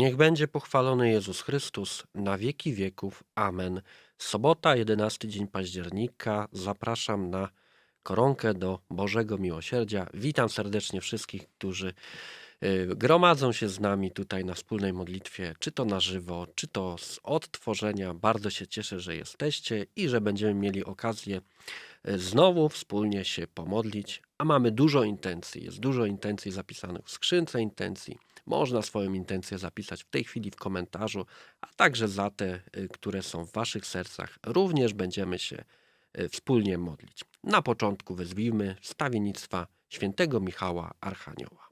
Niech będzie pochwalony Jezus Chrystus na wieki wieków. Amen. Sobota, 11 dzień października. Zapraszam na koronkę do Bożego Miłosierdzia. Witam serdecznie wszystkich, którzy y, gromadzą się z nami tutaj na wspólnej modlitwie, czy to na żywo, czy to z odtworzenia. Bardzo się cieszę, że jesteście i że będziemy mieli okazję y, znowu wspólnie się pomodlić. A mamy dużo intencji, jest dużo intencji zapisanych w skrzynce intencji. Można swoją intencję zapisać w tej chwili w komentarzu, a także za te, y, które są w Waszych sercach. Również będziemy się y, wspólnie modlić. Na początku wezwijmy stawiennictwa świętego Michała Archanioła.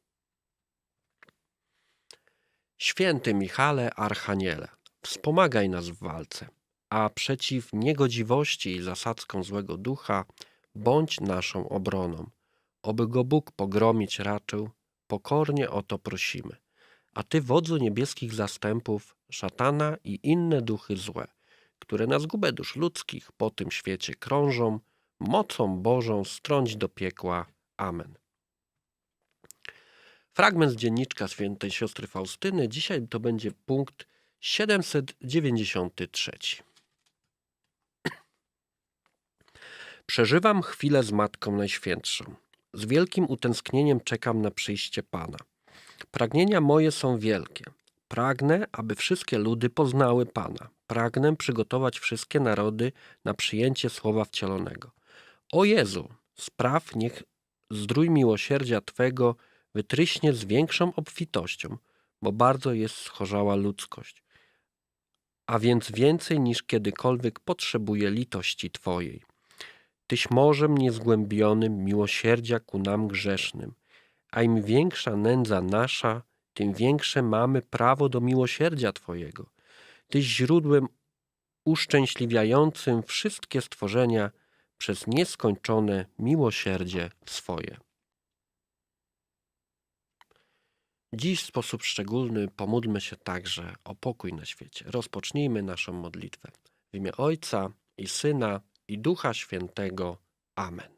Święty Michale Archaniele, wspomagaj nas w walce, a przeciw niegodziwości i zasadzkom złego ducha bądź naszą obroną. Oby go Bóg pogromić raczył, pokornie o to prosimy. A Ty, wodzu niebieskich zastępów, szatana i inne duchy złe, które na zgubę dusz ludzkich po tym świecie krążą, mocą Bożą strąć do piekła. Amen. Fragment z dzienniczka świętej siostry Faustyny. Dzisiaj to będzie punkt 793. Przeżywam chwilę z Matką Najświętszą. Z wielkim utęsknieniem czekam na przyjście Pana. Pragnienia moje są wielkie. Pragnę, aby wszystkie ludy poznały Pana. Pragnę przygotować wszystkie narody na przyjęcie Słowa Wcielonego. O Jezu, spraw niech zdrój miłosierdzia Twego wytryśnie z większą obfitością, bo bardzo jest schorzała ludzkość. A więc więcej niż kiedykolwiek potrzebuje litości Twojej. Tyś morzem niezgłębionym miłosierdzia ku nam grzesznym, a im większa nędza nasza, tym większe mamy prawo do miłosierdzia Twojego. Tyś źródłem uszczęśliwiającym wszystkie stworzenia przez nieskończone miłosierdzie swoje. Dziś w sposób szczególny pomódlmy się także o pokój na świecie. Rozpocznijmy naszą modlitwę. W imię Ojca i Syna i Ducha Świętego. Amen.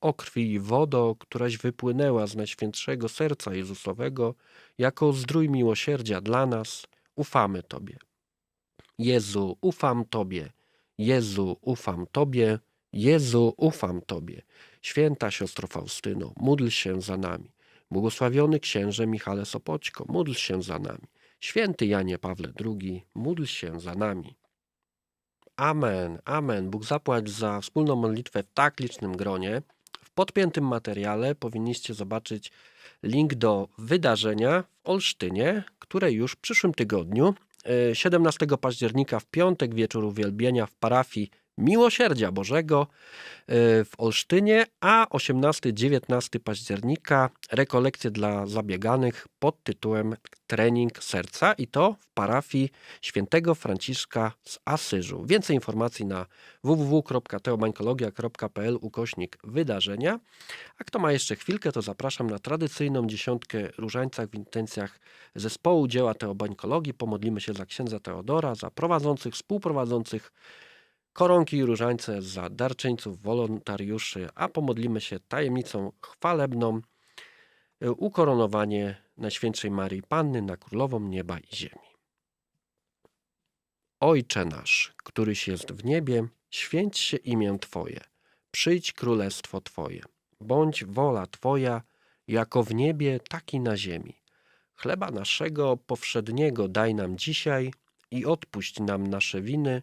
O krwi i wodo, któraś wypłynęła z Najświętszego Serca Jezusowego, jako zdrój miłosierdzia dla nas, ufamy Tobie. Jezu, ufam Tobie. Jezu, ufam Tobie. Jezu, ufam Tobie. Święta siostro Faustyno, módl się za nami. Błogosławiony księże Michale Sopoćko, módl się za nami. Święty Janie Pawle II, módl się za nami. Amen, amen. Bóg zapłać za wspólną modlitwę w tak licznym gronie. W podpiętym materiale powinniście zobaczyć link do wydarzenia w Olsztynie, które już w przyszłym tygodniu, e, 17 października w piątek wieczór uwielbienia w parafii Miłosierdzia Bożego e, w Olsztynie, a 18-19 października rekolekcje dla zabieganych pod tytułem Trening Serca i to w parafii świętego Franciszka z Asyżu. Więcej informacji na www.teobańkologia.pl ukośnik wydarzenia. A kto ma jeszcze chwilkę, to zapraszam na tradycyjną dziesiątkę różańcach w intencjach zespołu dzieła Teobańkologii. Pomodlimy się za księdza Teodora, za prowadzących, współprowadzących koronki i różańce, za darczyńców, wolontariuszy, a pomodlimy się tajemnicą chwalebną y, ukoronowanie Najświętszej Marii Panny na Królową Nieba i Ziemi. Ojcze nasz, któryś jest w niebie, święć się imię Twoje, przyjdź królestwo Twoje, bądź wola Twoja, jako w niebie, tak i na ziemi. Chleba naszego powszedniego daj nam dzisiaj i odpuść nam nasze winy,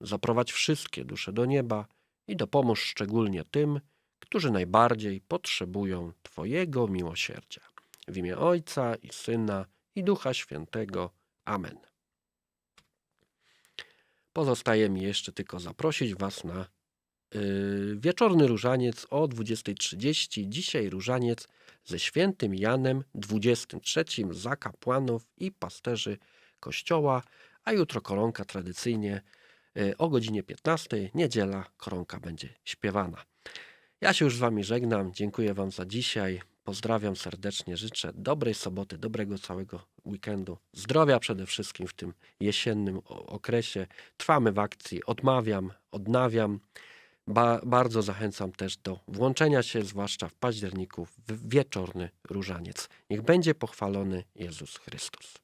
zaprowadź wszystkie dusze do nieba i dopomóż szczególnie tym, którzy najbardziej potrzebują Twojego miłosierdzia. W imię Ojca i Syna i Ducha Świętego. Amen. Pozostaje mi jeszcze tylko zaprosić Was na yy, wieczorny różaniec o 20.30. Dzisiaj różaniec ze świętym Janem 23 za kapłanów i pasterzy kościoła, a jutro koronka tradycyjnie o godzinie 15, niedziela, koronka będzie śpiewana. Ja się już z Wami żegnam. Dziękuję Wam za dzisiaj. Pozdrawiam serdecznie. Życzę dobrej soboty, dobrego całego weekendu. Zdrowia przede wszystkim w tym jesiennym okresie. Trwamy w akcji. Odmawiam, odnawiam. Ba- bardzo zachęcam też do włączenia się, zwłaszcza w październiku, w wieczorny różaniec. Niech będzie pochwalony Jezus Chrystus.